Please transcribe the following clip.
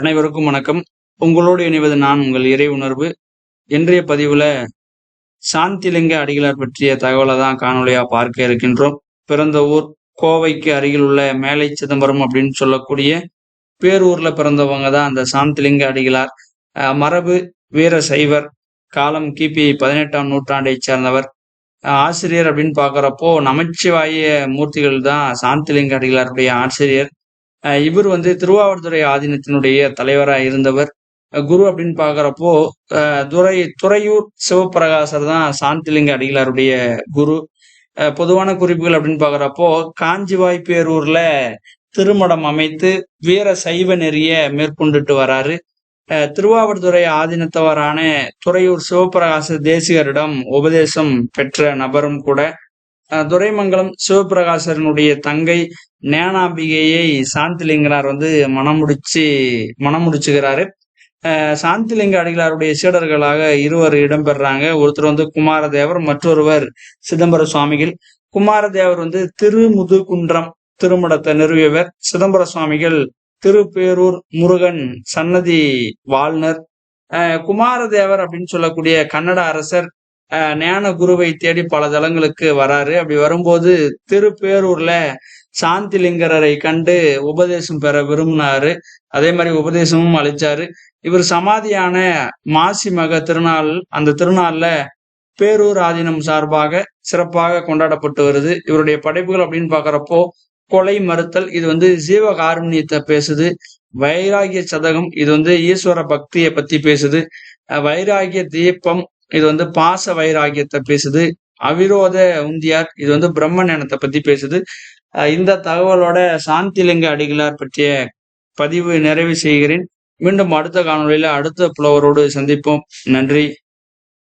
அனைவருக்கும் வணக்கம். உங்களோடு இணைவது நான் உங்கள் இறை உணர்வு. இன்றைய பதிவுல சாந்திலிங்க அடிகளார் பற்றிய தகவலை தான் காணொலியா பார்க்க இருக்கின்றோம். பிறந்த ஊர் கோவைக்கு அருகில் உள்ள மேலை சிதம்பரம் அப்படின்னு சொல்லக்கூடிய பேரூர்ல பிறந்தவங்க தான் அந்த சாந்திலிங்க அடிகளார். மரபு வீர சைவர் காலம் கிபி பதினெட்டாம் நூற்றாண்டை சேர்ந்தவர். ஆசிரியர் அப்படின்னு பாக்குறப்போ நமச்சிவாய மூர்த்திகள் தான் சாந்திலிங்க அடிகளாருடைய ஆசிரியர். இவர் வந்து திருவாவூர்துறை ஆதீனத்தினுடைய தலைவராக இருந்தவர். குரு அப்படின்னு பாக்குறப்போ துறை துறையூர் சிவபிரகாசர் தான் சாந்திலிங்க அடிகளாருடைய குரு. பொதுவான குறிப்புகள் அப்படின்னு பாக்குறப்போ காஞ்சிவாய் பேரூர்ல திருமடம் அமைத்து வீர சைவ நெறிய மேற்கொண்டுட்டு வராரு. திருவாவூர்துறை ஆதீனத்தவரான துறையூர் சிவபிரகாச தேசிகரிடம் உபதேசம் பெற்ற நபரும் கூட துரைமங்கலம் சிவபிரகாசரனுடைய தங்கை ஞானாம்பிகையை சாந்திலிங்கனார் வந்து மனமுடிச்சு மனமுடிச்சுகிறாரு சாந்திலிங்க அடிகளாருடைய சீடர்களாக இருவர் இடம்பெறாங்க. ஒருத்தர் வந்து குமாரதேவர் மற்றொருவர் சிதம்பர சுவாமிகள். குமாரதேவர் வந்து திருமுதுகுன்றம் திருமடத்தை நிறுவியவர். சிதம்பர சுவாமிகள் திருப்பேரூர் முருகன் சன்னதி வாழ்னர். குமாரதேவர் அப்படின்னு சொல்லக்கூடிய கன்னட அரசர் ஞான குருவை தேடி பல தலங்களுக்கு வராரு. அப்படி வரும்போது திருப்பேரூர்ல சாந்திலிங்கரரை கண்டு உபதேசம் பெற விரும்பினாரு. அதே மாதிரி உபதேசமும் அளிச்சாரு. இவர் சமாதியான மாசி மக திருநாள் அந்த திருநாள்ல பேரூர் ஆதீனம் சார்பாக சிறப்பாக கொண்டாடப்பட்டு வருது. இவருடைய படைப்புகள் அப்படின்னு பாக்குறப்போ கொலை மறுத்தல் இது வந்து ஜீவகாருண்யத்தை பேசுது. வைராகிய சதகம் இது வந்து ஈஸ்வர பக்தியை பத்தி பேசுது. வைராகிய தீபம் இது வந்து பாச வைராகியத்தை பேசுது. அவிரோத உந்தியார் இது வந்து பிரம்ம ஞானத்தை பத்தி பேசுது. இந்த தகவலோட சாந்திலிங்க அடிகளார் பற்றிய பதிவு நிறைவு செய்கிறேன். மீண்டும் அடுத்த காணொலியில அடுத்த புலவரோடு சந்திப்போம். நன்றி.